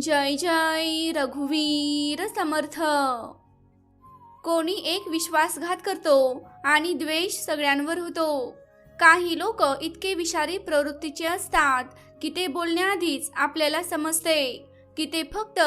जय जय रघुवीर समर्थ. कोणी एक विश्वासघात करतो आणि द्वेष सगळ्यांवर होतो. काही लोक इतके विषारी प्रवृत्तीचे असतात की ते बोलण्याआधीच आपल्याला समजते की ते फक्त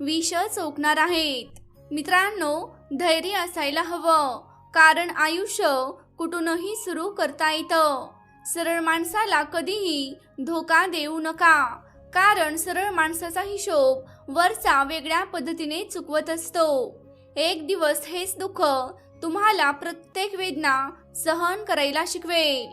विष चोकणार आहेत. मित्रांनो धैर्य असायला हवं कारण आयुष्य कुठूनही सुरू करता येतं. सरळ माणसाला कधीही धोका देऊ नका. कारण सरळ माणसाचा हिशोब वरचा वेगळ्या पद्धतीने चुकवत असतो. एक दिवस हेच दुःख तुम्हाला प्रत्येक वेदना सहन करायला शिकवेल.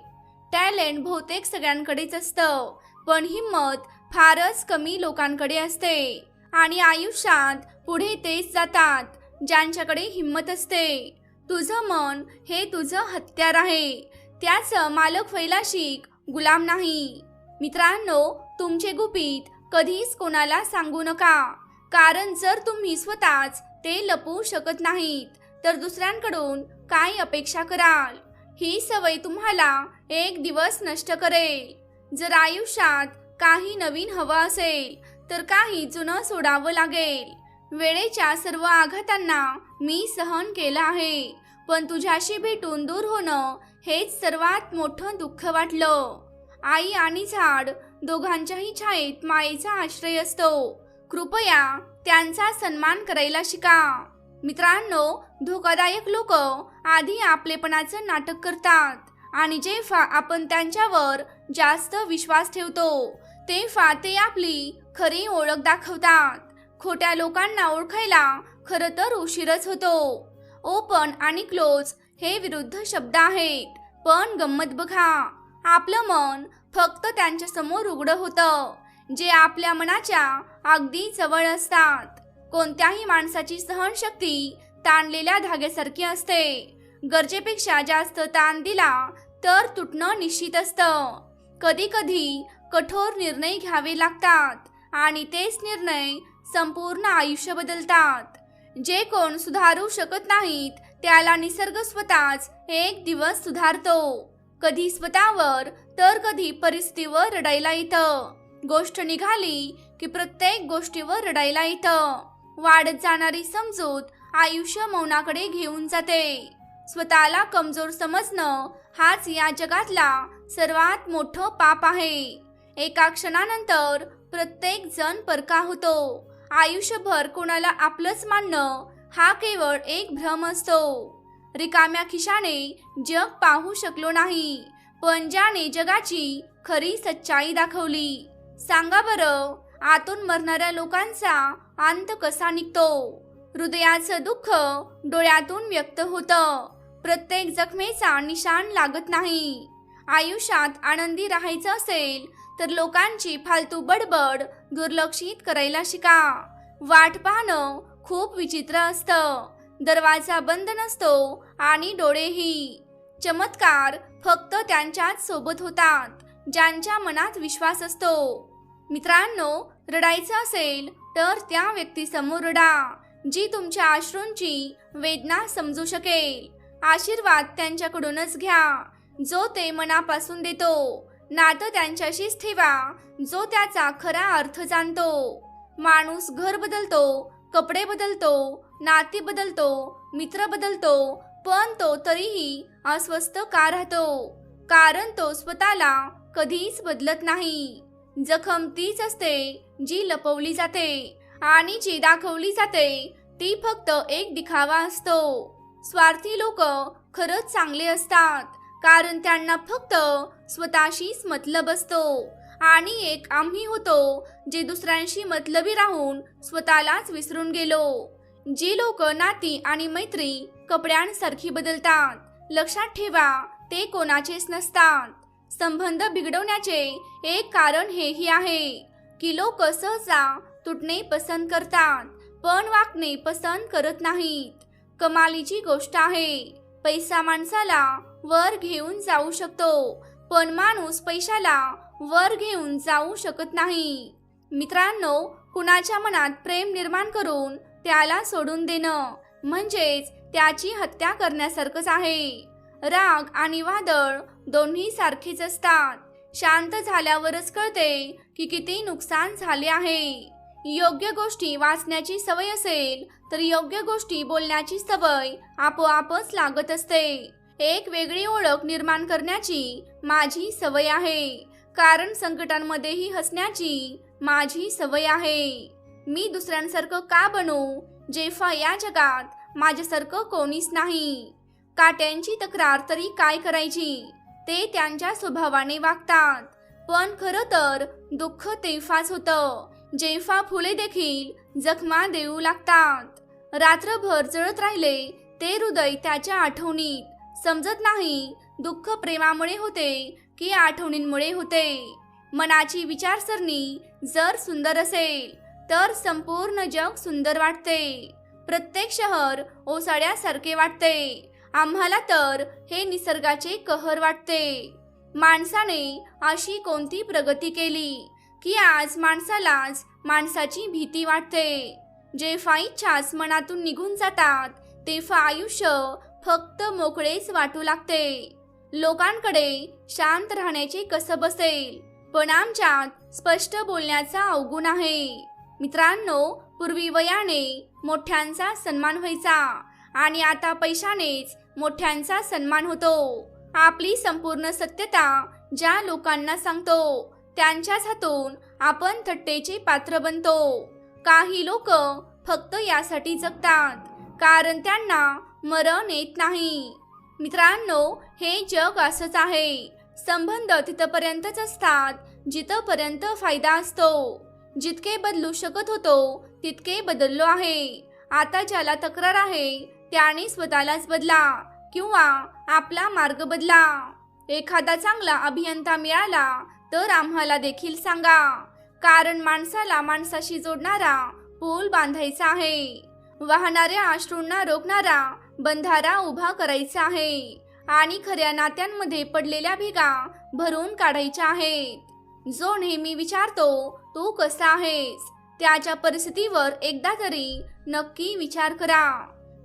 टॅलेंट बहुतेक सगळ्यांकडेच असतं पण हिंमत फारच कमी लोकांकडे असते आणि आयुष्यात पुढे तेच जातात ज्यांच्याकडे हिंमत असते. तुझं मन हे तुझं हत्यार आहे. त्याचं मालक व्हायला शिक गुलाम नाही. मित्रांनो तुमचे गुपित कधीच कोणाला सांगू नका. कारण जर तुम्ही स्वतःच ते लपवू शकत नाहीत तर दुसऱ्यांकडून काय अपेक्षा कराल? ही सवय तुम्हाला एक दिवस नष्ट करेल. जर आयुष्यात काही नवीन हवं असेल तर काही जुनं सोडावं लागेल. वेळेच्या सर्व आघातांना मी सहन केलं आहे पण तुझ्याशी भेटून दूर होणं हेच सर्वात मोठं दुःख वाटलं. आई आणि झाड दोघांच्याही छायेत मायेचा आश्रय असतो. कृपया त्यांचा सन्मान करायला शिका. मित्रांनो धोकादायक लोक आधी आपलेपणाचं नाटक करतात आणि जेव्हा आपण त्यांच्यावर जास्त विश्वास ठेवतो तेव्हा ते आपली खरी ओळख दाखवतात. खोट्या लोकांना ओळखायला खरं तर उशीरच होतो. ओपन आणि क्लोज हे विरुद्ध शब्द आहेत पण गंमत बघा. आपलं मन फक्त त्यांच्यासमोर उघडं होतं जे आपल्या मनाच्या अगदी जवळ असतात. कोणत्याही माणसाची सहनशक्ती ताणलेल्या धाग्यासारखी असते. गरजेपेक्षा जास्त ताण दिला तर तुटणं निश्चित असतं. कधी कधी कठोर निर्णय घ्यावे लागतात आणि तेच निर्णय संपूर्ण आयुष्य बदलतात. जे कोण सुधारू शकत नाहीत त्याला निसर्ग स्वतःच एक दिवस सुधारतो. कधी स्वतःवर तर कधी परिस्थितीवर रडायला येतं. गोष्ट निघाली की प्रत्येक गोष्टीवर रडायला येतं. वाढत जाणारी समजूत आयुष्य मौनाकडे घेऊन जाते. स्वतःला कमजोर समजणं हाच या जगातला सर्वात मोठं पाप आहे. एका क्षणानंतर प्रत्येक जण परका होतो. आयुष्यभर कोणाला आपलंच मानणं हा केवळ एक भ्रम असतो. रिकाम्या खिशाने जग पाहू शकलो नाही. पण ज्याने जगाची खरी सच्चाई दाखवली. सांगा बरं आतून मरणाऱ्या लोकांचा अंत कसा निघतो? हृदयाचं दुःख डोळ्यातून व्यक्त होतं. प्रत्येक जखमेचा निशाण लागत नाही. आयुष्यात आनंदी राहायचं असेल तर लोकांची फालतू बडबड दुर्लक्षित करायला शिका. वाट पाहणं खूप विचित्र असतं. दरवाजा बंद नसतो आणि डोळेही चमत्कार फक्त त्यांच्याच सोबत होतात ज्यांच्या मनात विश्वास असतो. मित्रांनो रडायचं असेल तर त्या व्यक्तीसमोर रडा जी तुमच्या अश्रूंची वेदना समजू शकेल. आशीर्वाद त्यांच्याकडूनच घ्या. जो ते मनापासून देतो नातं त्यांच्याशीच ठेवा जो त्याचा खरा अर्थ जाणतो. माणूस घर बदलतो कपडे बदलतो नाती बदलतो मित्र बदलतो पण तो तरीही अस्वस्थ का राहतो? कारण तो स्वतःला कधीच बदलत नाही. जखम तीच असते जी लपवली जाते आणि जी दाखवली जाते ती फक्त एक दिखावा असतो. स्वार्थी लोक खरंच चांगले असतात कारण त्यांना फक्त स्वतःशीच मतलब असतो. आणि एक आम्ही होतो जे दुसऱ्यांशी मतलबी राहून स्वतःलाच विसरून गेलो. जी लोक नाती आणि मैत्री कपड्यांसारखी बदलतात. लक्षात ठेवा ते कोणाचेच नसतात. संबंध बिघडवण्याचे एक कारण हेही आहे की लोक सहसा तुटणे पसंत करतात पण वागणे पसंत करत नाहीत. कमालीची गोष्ट आहे पैसा माणसाला वर घेऊन जाऊ शकतो पण माणूस पैशाला वर घेऊन जाऊ शकत नाही. मित्रांनो कुणाच्या मनात प्रेम निर्माण करून त्याला सोडून देणं. म्हणजेच त्याची हत्या करण्यासारखंच आहे. राग आणि वादळ दोन्ही सारखेच असतात. शांत झाल्यावरच कळते की किती नुकसान झाले आहे. योग्य गोष्टी वाचण्याची सवय असेल तर योग्य गोष्टी बोलण्याची सवय आपोआपच लागत असते. एक वेगळी ओळख निर्माण करण्याची माझी सवय आहे. कारण संकटांमध्येही हसण्याची माझी सवय आहे. मी दुसऱ्यांसारखं का बनू जेव्हा या जगात माझ्यासारखं कोणीच नाही. काट्यांची तक्रार तरी काय करायची? ते त्यांच्या स्वभावाने वागतात. पण खरं तर दुःख तेव्हाच होतं. जेव्हा फुले देखील जखमा देऊ लागतात. रात्रभर जळत राहिले ते हृदय त्याच्या आठवणीत समजत नाही. दुःख प्रेमामुळे होते की आठवणींमुळे होते. मनाची विचारसरणी जर सुंदर असेल तर संपूर्ण जग सुंदर वाटते. प्रत्येक शहर ओसाड्यासारखे वाटते. आम्हाला तर हे निसर्गाचे कहर वाटते. माणसाने अशी कोणती प्रगती केली की आज माणसालाच माणसाची भीती वाटते. जेव्हा इच्छाच मनातून निघून जातात तेव्हा आयुष्य फक्त मोकळेच वाटू लागते. लोकांकडे शांत राहण्याचे कसब असेल पण आमच्यात स्पष्ट बोलण्याचा अवगुण आहे. मित्रांनो पूर्वी वयाने मोठ्यांचा सन्मान व्हायचा आणि आता पैशानेच मोठ्यांचा सन्मान होतो. आपली संपूर्ण सत्यता ज्या लोकांना सांगतो त्यांच्याच हातून आपण थट्टेचे पात्र बनतो. काही लोक फक्त यासाठी जगतात कारण त्यांना मरण येत नाही. मित्रांनो हे जग असंच आहे. संबंध तिथपर्यंतच असतात जिथपर्यंत फायदा असतो. जितके बदलू शकत होतो तितके बदललो आहे. आता ज्याला तक्रार आहे त्याने स्वतःलाच बदला किंवा आपला मार्ग बदला. एखादा चांगला अभियंता मिळाला तर आम्हाला देखील सांगा. कारण माणसाला माणसाशी जोडणारा पूल बांधायचा आहे. वाहणाऱ्या अश्रूंना रोखणारा बंधारा उभा करायचा आहे. आणि खऱ्या नात्यांमध्ये पडलेल्या भेगा भरून काढायच्या आहेत. जो नेहमी विचारतो तू कसा आहेस? त्याच्या परिस्थितीवर एकदा तरी नक्की विचार करा.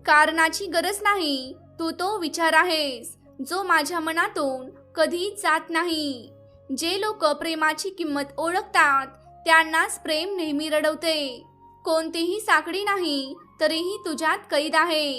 कारणाची गरज नाही तू तो विचार आहेस जो माझ्या मनातून कधी जात नाही. जे लोक प्रेमाची किंमत ओळखतात त्यांनाच प्रेम नेहमी रडवते. कोणतीही साखळी नाही तरीही तुझ्यात कैद आहे.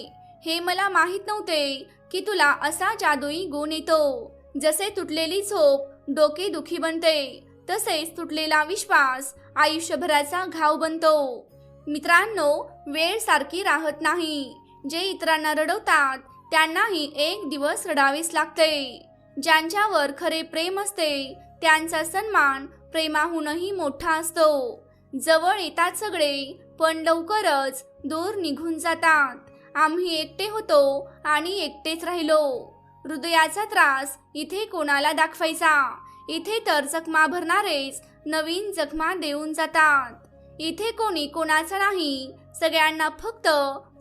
हे मला माहीत नव्हते की तुला असा जादुई गुण येतो. जसे तुटलेली झोप डोके दुखी बनते तसेच तुटलेला विश्वास आयुष्यभराचा घाव बनतो. मित्रांनो वेळ सारखी राहत नाही. जे इतरांना रडवतात त्यांनाही एक दिवस रडावेच लागते. ज्यांच्यावर खरे प्रेम असते त्यांचा सन्मान प्रेमाहूनही मोठा असतो. जवळ येतात सगळे पण लवकरच दूर निघून जातात. आम्ही एकटे होतो आणि एकटेच राहिलो. हृदयाचा त्रास इथे कोणाला दाखवायचा? इथे तर जखमा भरणारेच नवीन जखमा देऊन जातात. इथे कोणी कोणाचा नाही. सगळ्यांना फक्त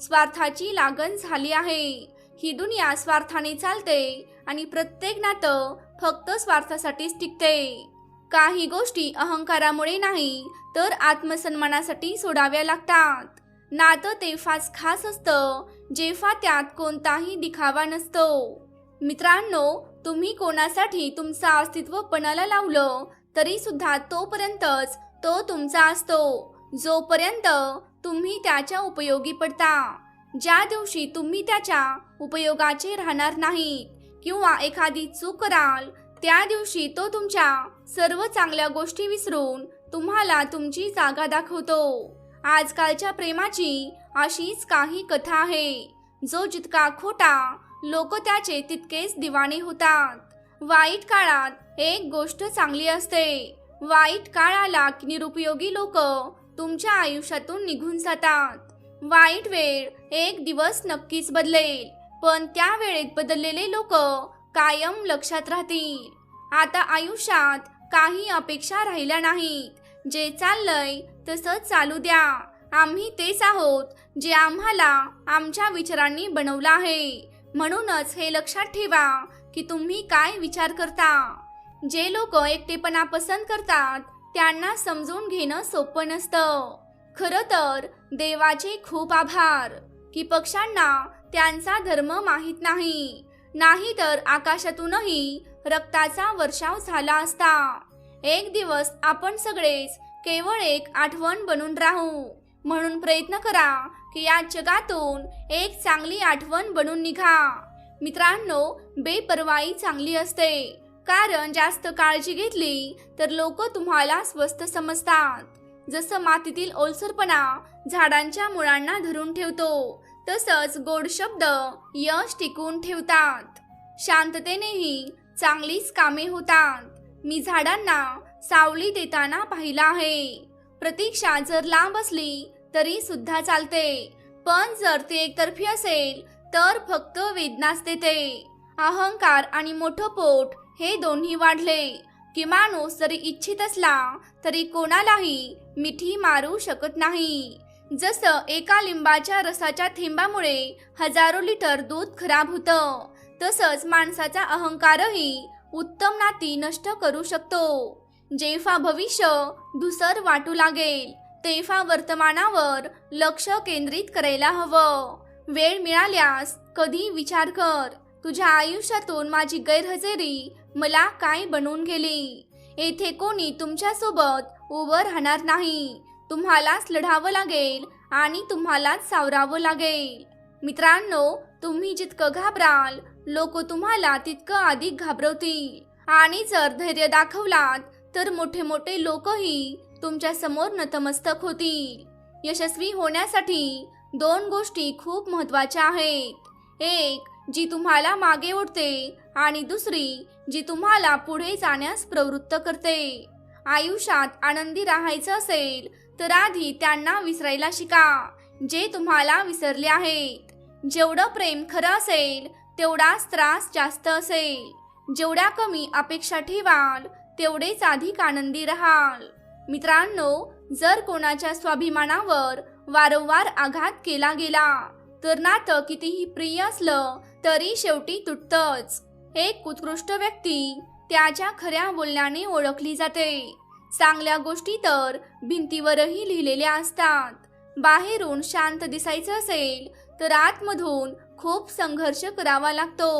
स्वार्थाची लागण झाली आहे. ही दुनिया स्वार्थाने चालते आणि प्रत्येक नातं फक्त स्वार्थासाठीच टिकते. काही गोष्टी अहंकारामुळे नाही तर आत्मसन्मानासाठी सोडाव्या लागतात. नातं तेव्हाच खास असतं जेव्हा त्यात कोणताही दिखावा नसतो. मित्रांनो तुम्ही कोणासाठी तुमचं अस्तित्व पणाला लावलं तरी सुद्धा तोपर्यंतच तो तुमचा असतो. जोपर्यंत तुम्ही त्याच्या उपयोगी पडता. ज्या दिवशी तुम्ही त्याच्या उपयोगाचे राहणार नाही किंवा एखादी चूक कराल त्या दिवशी तो तुमच्या सर्व चांगल्या गोष्टी विसरून तुम्हाला तुमची जागा दाखवतो. आजकालच्या प्रेमाची अशीच काही कथा आहे जो जितका खोटा लोक त्याचे तितकेच दिवाणे होतात. वाईट काळात एक गोष्ट चांगली असते. वाईट काळ आला की निरुपयोगी लोक तुमच्या आयुष्यातून निघून जातात. वाईट वेळ एक दिवस नक्कीच बदलेल पण त्या वेळेत बदललेले लोक कायम लक्षात राहतील. आता आयुष्यात काही अपेक्षा राहिल्या नाहीत. जे चाललंय तसं चालू द्या. आम्ही तेच आहोत जे आम्हाला आमच्या विचारांनी बनवलं आहे. म्हणूनच हे लक्षात ठेवा की तुम्ही काय विचार करता. जे लोक एकटेपणा पसंत करतात त्यांना समजून घेणं सोपं नसतं. खरं तर देवाचे खूप आभार की पक्ष्यांना त्यांचा धर्म माहीत नाही. नाही तर आकाशातूनही रक्ताचा वर्षाव झाला असता. एक दिवस आपण सगळेच केवळ एक आठवण बनून राहू. म्हणून प्रयत्न करा की या जगातून एक चांगली आठवण बनून निघा. मित्रांनो बेपरवाई चांगली असते. कारण जास्त काळजी घेतली तर लोक तुम्हाला स्वस्त समजतात. जसं मातीतील ओलसरपणा झाडांच्या मुळांना धरून ठेवतो तसंच गोड शब्द यश टिकून ठेवतात. शांततेनेही चांगलीच कामे होतात. मी झाडांना सावली देताना पाहिला आहे. प्रतीक्षा जर लांब असली तरी सुद्धा चालते. पण जर ती एकतर्फी असेल तर फक्त वेदनाच देते. अहंकार आणि मोठं पोट हे दोन्ही वाढले. की माणूस जरी इच्छित असला तरी कोणालाही मिठी मारू शकत नाही. जसं एका लिंबाच्या रसाच्या थेंबामुळे हजारो लिटर दूध खराब होतं तसंच माणसाचा अहंकारही उत्तम नाती नष्ट करू शकतो. जेव्हा भविष्य धुसर वाटू लागेल तेव्हा वर्तमानावर लक्ष केंद्रित करायला हवं. वेळ मिळाल्यास कधी विचार कर तुझ्या आयुष्यातून माझी गैरहजेरी मला काय बनवून गेली? येथे कोणी तुमच्यासोबत उभं राहणार नाही. तुम्हालाच लढावं लागेल आणि तुम्हालाच सावरावं लागेल. मित्रांनो तुम्ही जितकं घाबराल लोक तुम्हाला तितकं अधिक घाबरवतील. आणि जर धैर्य दाखवलात तर मोठे मोठे लोकही तुमच्यासमोर नतमस्तक होतील. यशस्वी होण्यासाठी दोन गोष्टी खूप महत्त्वाच्या आहेत. एक जी तुम्हाला मागे ओढते आणि दुसरी जी तुम्हाला पुढे जाण्यास प्रवृत्त करते. आयुष्यात आनंदी राहायचं असेल तर आधी त्यांना विसरायला शिका जे तुम्हाला विसरले आहेत. जेवढं प्रेम खरं असेल तेवढाच त्रास जास्त असेल. जेवढ्या कमी अपेक्षा ठेवाल तेवढेच अधिक आनंदी राहाल. मित्रांनो जर कोणाच्या स्वाभिमानावर वारंवार आघात केला गेला तर नातं कितीही प्रिय असलं तरी शेवटी तुटतच. एक उत्कृष्ट व्यक्ती त्याच्या खऱ्या बोलण्याने ओळखली जाते. चांगल्या गोष्टी तर भिंतीवरही लिहिलेल्या असतात. बाहेरून शांत दिसायचं असेल तर आतमधून खूप संघर्ष करावा लागतो.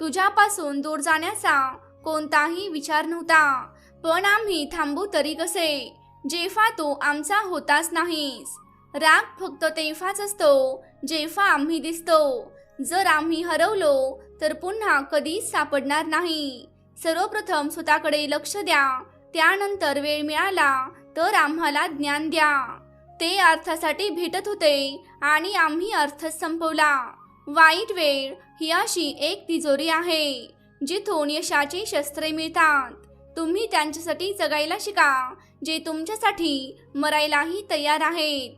तुझ्यापासून दूर जाण्याचा कोणताही विचार नव्हता. पण आम्ही थांबू तरी कसे? जेफा तू आमचा होताच नाहीस. राग फक्त तेव्हाच असतो जेव्हा आम्ही दिसतो. जर आम्ही हरवलो तर पुन्हा कधीच सापडणार नाही. सर्वप्रथम स्वतःकडे लक्ष द्या. त्यानंतर वेळ मिळाला तर आम्हाला ज्ञान द्या. ते अर्थासाठी भेटत होते आणि आम्ही अर्थ संपवला. वाईट वेळ ही अशी एक तिजोरी आहे. जिथून यशाची शस्त्रे मिळतात. तुम्ही त्यांच्यासाठी जगायला शिका जे तुमच्यासाठी मरायलाही तयार आहेत.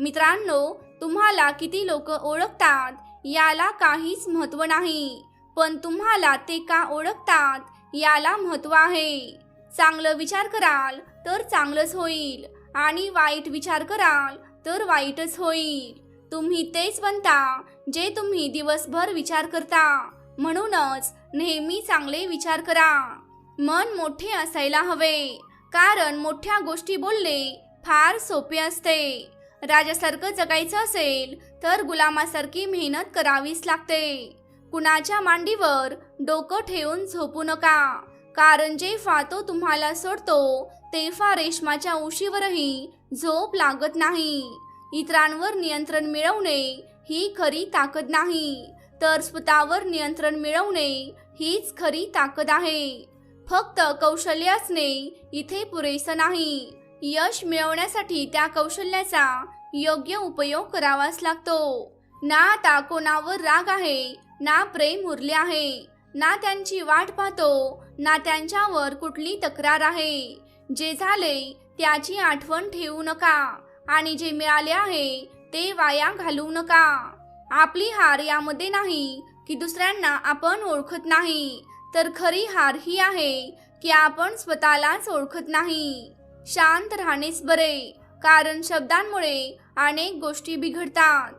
मित्रांनो तुम्हाला किती लोक ओळखतात याला काहीच महत्त्व नाही. पण तुम्हाला ते का ओळखतात याला महत्त्व आहे. चांगलं विचार कराल तर चांगलंच होईल. आणि वाईट विचार कराल तर वाईटच होईल. तुम्ही तेच बनता जे तुम्ही दिवसभर विचार करता. म्हणूनच नेहमी चांगले विचार करा. मन मोठे असायला हवे. कारण मोठ्या गोष्टी बोलणे फार सोपे असते. राजासारखं जगायचं असेल तर गुलामासारखी मेहनत करावीच लागते. कुणाच्या मांडीवर डोकं ठेवून झोपू नका. कारण जेव्हा तो तुम्हाला सोडतो तेव्हा रेशमाच्या उशीवरही झोप लागत नाही. इतरांवर नियंत्रण मिळवणे ही खरी ताकद नाही. तर स्वतःवर नियंत्रण मिळवणे हीच खरी ताकद आहे. फक्त कौशल्य असणे इथे पुरेसं नाही. यश मिळवण्यासाठी त्या कौशल्याचा योग्य उपयोग करावाच लागतो. ना आता कोणावर राग आहे ना प्रेम उरले आहे ना त्यांची वाट पाहतो ना त्यांच्यावर कुठली तक्रार आहे. जे झाले त्याची आठवण ठेवू नका आणि जे मिळाले आहे ते वाया घालवू नका. आपली हार यामध्ये नाही की दुसऱ्यांना आपण ओळखत नाही. तर खरी हार ही आहे की आपण स्वतःलाच ओळखत नाही. शांत राहणेच बरे कारण शब्दांमुळे अनेक गोष्टी बिघडतात.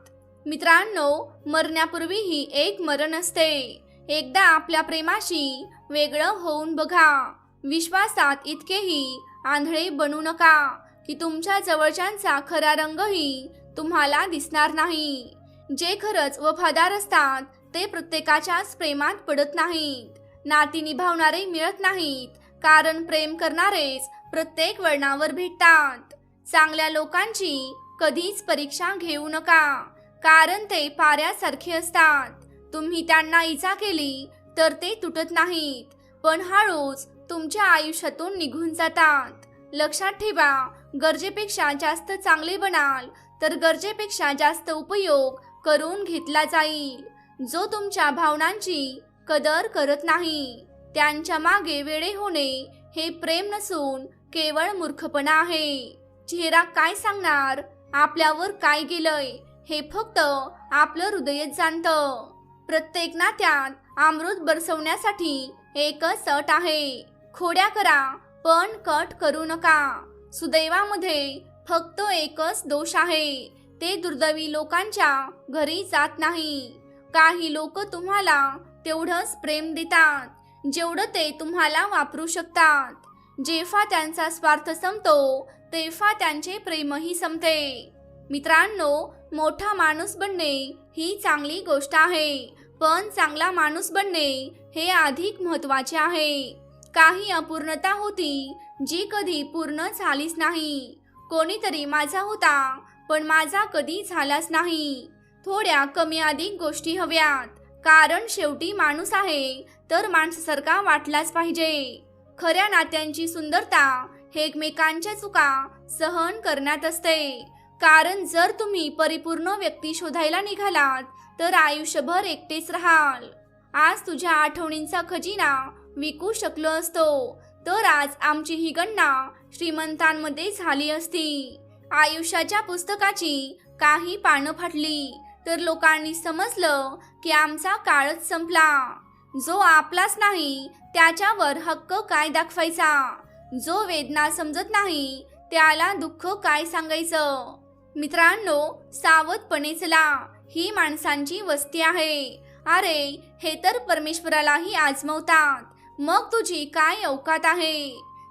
मित्रांनो मरण्यापूर्वीही एक मरण असते. एकदा आपल्या प्रेमाशी वेगळं होऊन बघा. विश्वासात इतकेही आंधळे बनू नका की तुमच्या जवळच्यांचा खरा रंगही तुम्हाला दिसणार नाही. जे खरंच वफादार असतात ते प्रत्येकाच्याच प्रेमात पडत नाहीत. नाती निभावणारे मिळत नाहीत कारण प्रेम करणारेच प्रत्येक वळणावर भेटतात. चांगल्या लोकांची कधीच परीक्षा घेऊ नका कारण ते पाऱ्यासारखे असतात. तुम्ही त्यांना इजा केली तर ते तुटत नाहीत पण हळूच तुमच्या आयुष्यातून निघून जातात. लक्षात ठेवा गरजेपेक्षा जास्त चांगले बनाल तर गरजेपेक्षा जास्त उपयोग करून घेतला जाईल. जो तुमच्या भावनांची कदर करत नाही त्यांच्या मागे वेळे होणे हे प्रेम नसून केवळ मूर्खपणा आहे. चेहरा काय सांगणार? आपल्यावर काय गेलंय? हे फक्त आपलं हृदयच जाणतं. प्रत्येक नात्यात अमृत बरसवण्यासाठी एकच अट आहे. खोड्या करा पण कट करू नका. सुदैवामध्ये फक्त एकच दोष आहे. ते दुर्दैवी लोकांच्या घरी जात नाही. काही लोक तुम्हाला तेवढंच प्रेम देतात जेवढं ते तुम्हाला वापरू शकतात. जेव्हा त्यांचा स्वार्थ संपतो तेव्हा त्यांचे प्रेमही संपते. मित्रांनो मोठा माणूस बनणे ही चांगली गोष्ट आहे पण चांगला माणूस बनणे हे अधिक महत्त्वाचे आहे. काही अपूर्णता होती जी कधी पूर्ण झालीच नाही. कोणीतरी माझा होता पण माझा कधी झालाच नाही. थोड्या कमी अधिक गोष्टी हव्यात. कारण शेवटी माणूस आहे तर माणसासारखा वाटलाच पाहिजे. खऱ्या नात्यांची सुंदरता हे एकमेकांच्या चुका सहन करण्यात असते. कारण जर तुम्ही परिपूर्ण व्यक्ती शोधायला निघालात तर आयुष्यभर एकटेच राहाल. आज तुझ्या आठवणींचा खजिना विकू शकलो असतो तर आज आमची ही गणना श्रीमंतांमध्ये झाली असती. आयुष्याच्या पुस्तकाची काही पानं फाटली तर लोकांनी समजलं की आमचा काळच संपला. जो आपलाच नाही त्याच्यावर हक्क काय दाखवायचा? जो वेदना समजत नाही त्याला दुःख काय सांगायचं? मित्रांनो सावधपणे चला. ही माणसांची वस्ती आहे. अरे हे तर परमेश्वरालाही आजमवतात. मग तुझी काय अवकात आहे?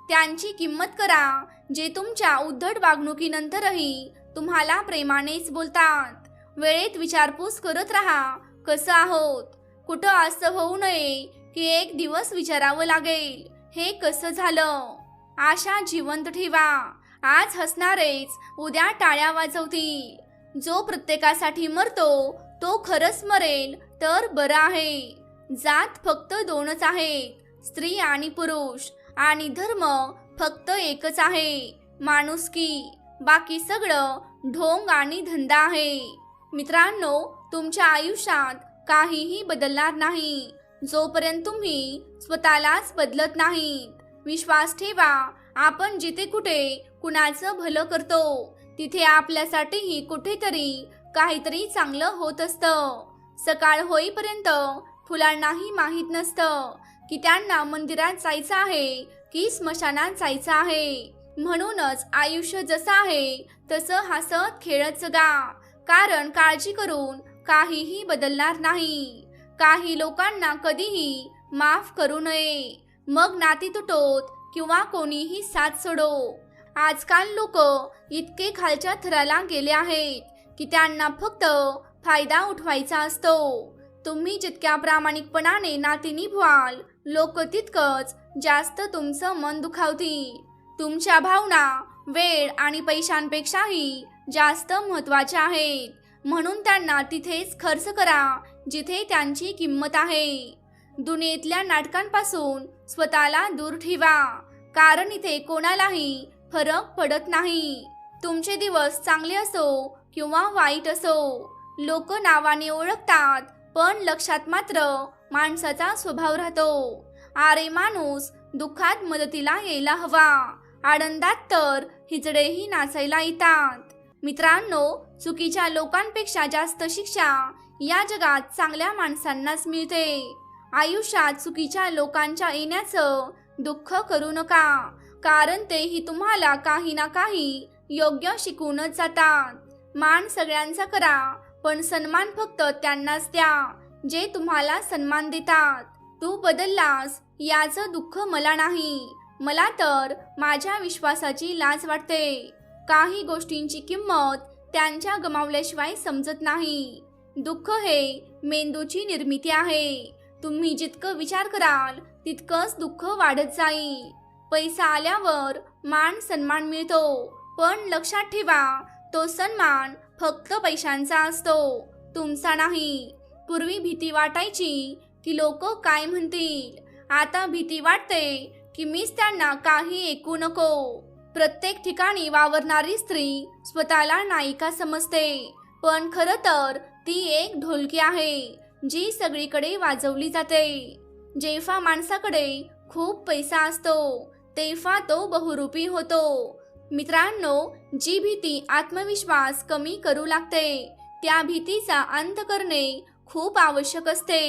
त्यांची किंमत करा. जे तुमच्या उद्धट वागणुकीनंतरही तुम्हाला प्रेमानेच बोलतात. वेळेत विचारपूस करत राहा. कसं आहोत? कुठं असं होऊ नये की एक दिवस विचारावं लागेल. हे कसं झालं? आशा जिवंत ठेवा. आज हसणारेच उद्या टाळ्या वाजवतील. जो प्रत्येकासाठी मरतो तो खरंच मरेल तर बरं आहे. जात फक्त दोनच आहेत. स्त्री आणि पुरुष आणि धर्म फक्त एकच आहे. माणुसकी बाकी सगळं ढोंग आणि धंदा आहे. मित्रांनो तुमच्या आयुष्यात काहीही बदलणार नाही. जोपर्यंत तुम्ही स्वतःलाच बदलत नाहीत विश्वास ठेवा आपण जिथे कुठे कुणाचं भलं करतो तिथे आपल्यासाठीही कुठेतरी काहीतरी चांगलं होत असतं. सकाळ होईपर्यंत फुलांनाही माहीत नसतं की त्यांना मंदिरात जायचं आहे की स्मशानात जायचं आहे. म्हणूनच आयुष्य जसं आहे तसं हसत खेळत जगा कारण काळजी करून काहीही बदलणार नाही. काही लोकांना कधीही माफ करू नये. मग नाती तुटोत किंवा कोणीही साथ सोडो. आजकाल लोक इतके खालच्या थराला गेले आहेत की त्यांना फक्त फायदा उठवायचा असतो. तुम्ही जितक्या प्रामाणिकपणाने नाती निभवाल लोक तितकंच जास्त तुमचं मन दुखावतील तुमच्या भावना वेळ आणि पैशांपेक्षाही जास्त महत्त्वाच्या आहेत. म्हणून त्यांना तिथेच खर्च करा जिथे त्यांची किंमत आहे. दुनियेतल्या नाटकांपासून स्वतःला दूर ठेवा कारण इथे कोणालाही फरक पडत नाही. तुमचे दिवस चांगले असो किंवा वाईट असो लोक नावाने ओळखतात पण लक्षात मात्र माणसाचा स्वभाव राहतो. आरे माणूस दुःखात मदतीला यायला हवा. आनंदात तर हिजडेही नाचायला येतात. मित्रांनो चुकीच्या लोकांपेक्षा जास्त शिक्षा या जगात चांगल्या माणसांनाच मिळते. आयुष्यात चुकीच्या लोकांच्या येण्याचं दुःख करू नका कारण तेही तुम्हाला काही ना काही योग्य शिकूनच जातात. मान सगळ्यांचा करा पण सन्मान फक्त त्यांनाच द्या जे तुम्हाला सन्मान देतात. तू बदललास याचं दुःख मला नाही. मला तर माझ्या विश्वासाची लाज वाटते. काही गोष्टींची किंमत त्यांच्या गमावल्याशिवाय समजत नाही. दुःख हे मेंदूची निर्मिती आहे. तुम्ही जितकं विचार कराल तितकंच दुःख वाढत जाईल. पैसा आल्यावर मान सन्मान मिळतो. पण लक्षात ठेवा तो सन्मान फक्त पैशांचा असतो. तुमचा नाही. पूर्वी भीती वाटायची की लोक काय म्हणतील? आता भीती वाटते की मीच त्यांना काही ऐकू नको. प्रत्येक ठिकाणी वावरणारी स्त्री स्वतःला नायिका समजते पण खरं तर ती एक ढोलकी आहे जी सगळीकडे वाजवली जाते. जेव्हा माणसाकडे खूप पैसा असतो तेव्हा तो बहुरूपी होतो. मित्रांनो जी भीती आत्मविश्वास कमी करू लागते त्या भीतीचा अंत करणे खूप आवश्यक असते.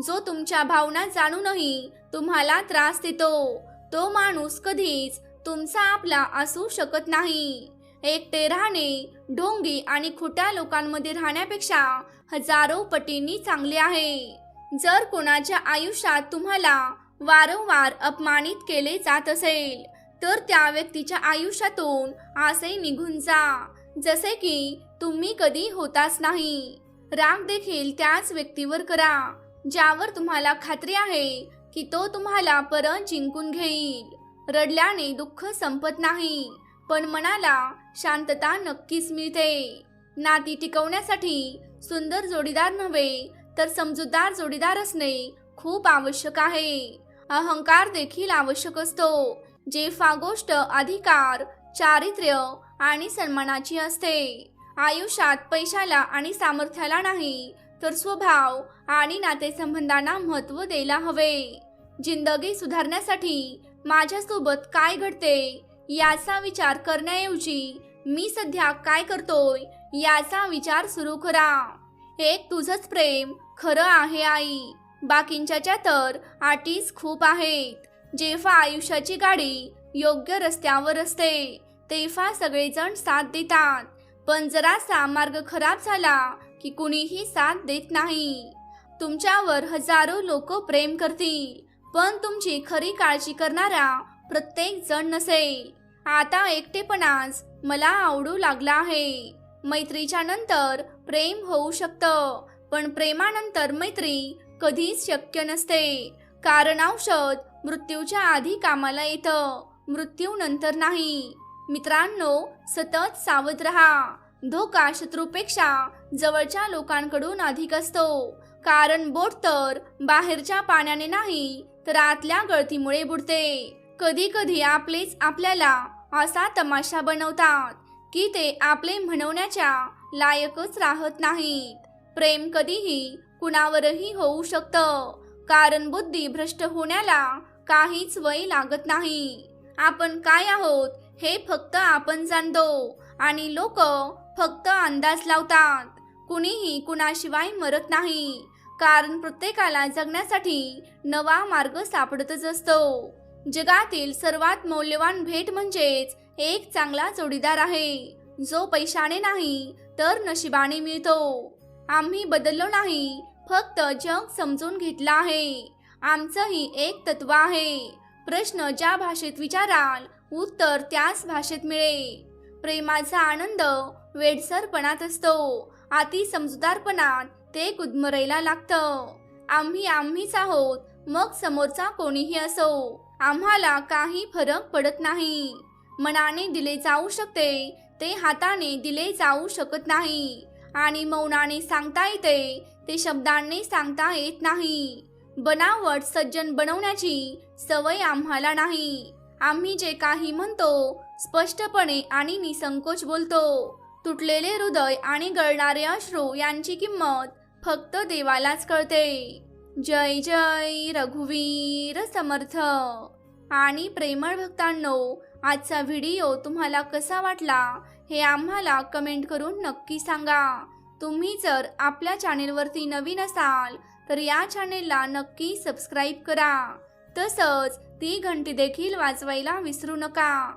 जो तुमच्या भावना जाणूनही तुम्हाला त्रास देतो तो माणूस कधीच तुमचा आपला असू शकत नाही. एकटे राहणे ढोंगी आणि खोट्या लोकांमध्ये राहण्यापेक्षा हजारो पटींनी चांगले आहे. जर कोणाच्या आयुष्यात तुम्हाला वारंवार अपमानित केले जात असेल तर त्या व्यक्तीच्या आयुष्यातून असे निघून जा. जसे की तुम्ही कधी होताच नाही. राग देखील त्याच व्यक्तीवर करा. ज्यावर तुम्हाला खात्री आहे की तो तुम्हाला परत जिंकून घेईल. रडल्याने दुःख संपत नाही पण मनाला शांतता नक्कीच मिळते. नाती टिकवण्यासाठी सुंदर जोडीदार नव्हे तर समजूतदार जोडीदार असणे खूप आवश्यक आहे. अहंकार देखील आवश्यक असतो जे गोष्ट अधिकार चारित्र्य आणि सन्मानाची असते. आयुष्यात पैशाला आणि सामर्थ्याला नाही तर स्वभाव आणि नातेसंबंधांना महत्त्व द्यायला हवे. जिंदगी सुधारण्यासाठी माझ्यासोबत काय घडते याचा विचार करण्याऐवजी मी सध्या काय करतोय याचा विचार सुरू करा. एक तुझंच प्रेम खरं आहे आई. बाकींच्या तर आटीस खूप आहेत. जेव्हा आयुष्याची गाडी योग्य रस्त्यावर असते तेव्हा सगळेजण साथ देतात. पण जरासा मार्ग खराब झाला की कुणीही साथ देत नाही. तुमच्यावर हजारो लोक प्रेम करतील पण तुमची खरी काळजी करणारा प्रत्येक जण नसेल. आता एकटेपणाच मला आवडू लागला आहे. मैत्रीच्या नंतर प्रेम होऊ शकतं पण प्रेमानंतर मैत्री कधीच शक्य नसते. कारण औषध मृत्यूच्या आधी कामाला येतं मृत्यू नंतर नाही. मित्रांनो सतत सावध राहा. धोका शत्रूपेक्षा जवळच्या लोकांकडून अधिक असतो. कारण बोट तर बाहेरच्या पाण्याने नाही तर आतल्या गळतीमुळे बुडते. कधी कधी आपलेच आपल्याला असा तमाशा बनवतात की ते आपले म्हणवण्याच्या लायकच राहत नाहीत. प्रेम कधीही कुणावरही होऊ शकतं कारण बुद्धी भ्रष्ट होण्याला काहीच वय लागत नाही. आपण काय आहोत हे फक्त आपण जाणतो आणि लोक फक्त अंदाज लावतात. कुणीही कुणाशिवाय मरत नाही. कारण प्रत्येकाला जगण्यासाठी नवा मार्ग सापडतच असतो. जगातील सर्वात मौल्यवान भेट म्हणजेच एक चांगला जोडीदार आहे. जो पैशाने नाही तर नशिबाने मिळतो. आम्ही बदललो नाही फक्त जग समजून घेतलं आहे. आमचंही एक तत्व आहे. प्रश्न ज्या भाषेत विचाराल उत्तर त्याच भाषेत मिळेल. प्रेमाचा आनंद वेडसरपणात असतो. अति समजूदारपणात ते गुदमरायला लागतं. आम्ही आम्हीच आहोत. मग समोरचा कोणीही असो. आम्हाला काही फरक पडत नाही. मनाने दिले जाऊ शकते. ते हाताने दिले जाऊ शकत नाही. आणि मौनाने सांगता येते. ते शब्दांनी सांगता येत नाही. बनावट सज्जन बनवण्याची सवय आम्हाला नाही. आम्ही जे काही म्हणतो स्पष्टपणे आणि निसंकोच बोलतो. तुटलेले हृदय आणि गळणारे अश्रू यांची किंमत फक्त देवालाच कळते. जय जय रघुवीर समर्थ. आणि प्रेमळ भक्तांनो आजचा व्हिडिओ तुम्हाला कसा वाटला हे आम्हाला कमेंट करून नक्की सांगा. तुम्ही जर आपल्या चॅनेलवरती नवीन असाल तर या चॅनेलला नक्की सबस्क्राईब करा. तसंच ती घंटी देखील वाजवायला विसरू नका.